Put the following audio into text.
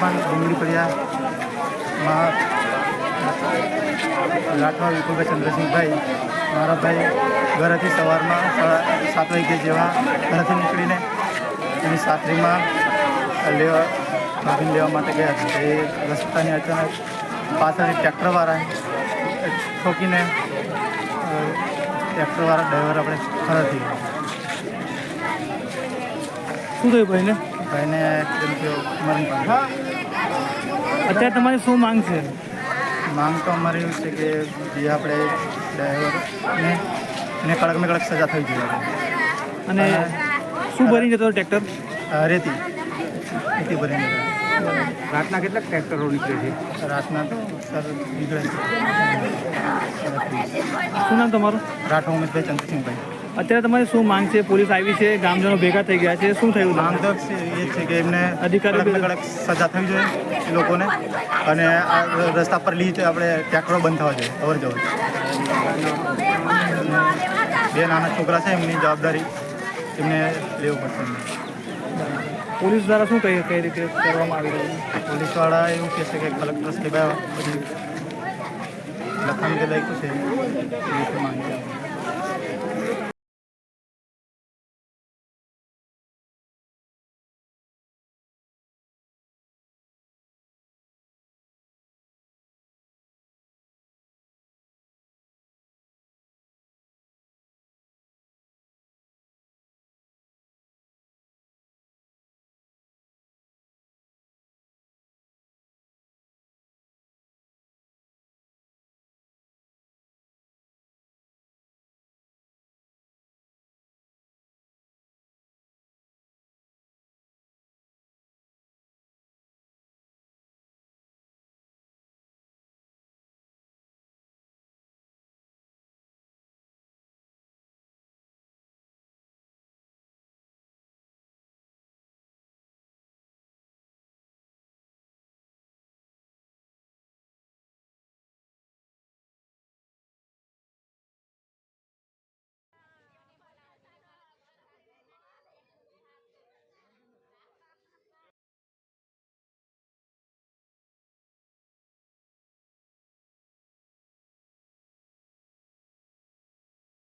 પણ ડુંગળી ફળિયામાં રાઠવા વિપુલભાઈ ચંદ્રસિંહભાઈ મારા ભાઈ ઘરેથી સવારમાં સાત વાગે જેવા ઘરેથી નીકળીને એની સાતરીમાં લેવા ભાગીને લેવા માટે ગયા હતા એ રસ્તાની અચાનક પાછળ ટ્રેક્ટરવાળા ઠોકીને ટ્રેક્ટરવાળા ડ્રાઈવર આપણે ખરા ગયા શું થયું ભાઈને? ભાઈને અત્યારે તમારી શું માંગ છે? માંગ તો અમારી એવું છે કે જે આપણે ડ્રાઈવરને એને કડકમાં કડક સજા થઈ જોઈએ. અને શું ભરી જતો ટ્રેક્ટર? રેતી. રેતી ભરીને ગયા. રાતના કેટલાક ટ્રેક્ટરો નીકળે છે? રાતના તો સર નીકળે છે. શું નામ તમારું? રાઠો ઉમેશભાઈ ચંદ્રસિંહભાઈ. અત્યારે તમારે શું માંગ છે? પોલીસ આવી છે ગામજનો ભેગા થઈ ગયા છે. શું થયું? માંગ તો એ છે કે એમને અધિકારી કડક સજા થવી જોઈએ એ લોકોને અને આ રસ્તા પર લીચ આપણે ટ્રેક્ટરો બંધ થવા જોઈએ અવર જવર બે નાના છોકરા છે એમની જવાબદારી એમને લેવું પડશે પોલીસ દ્વારા શું કઈ કઈ રીતે કરવામાં આવી રહ્યું છે? પોલીસવાળા એવું કહેશે કે કલેક્ટર સાહેબ બધું લખાણ કે લખ્યું છે.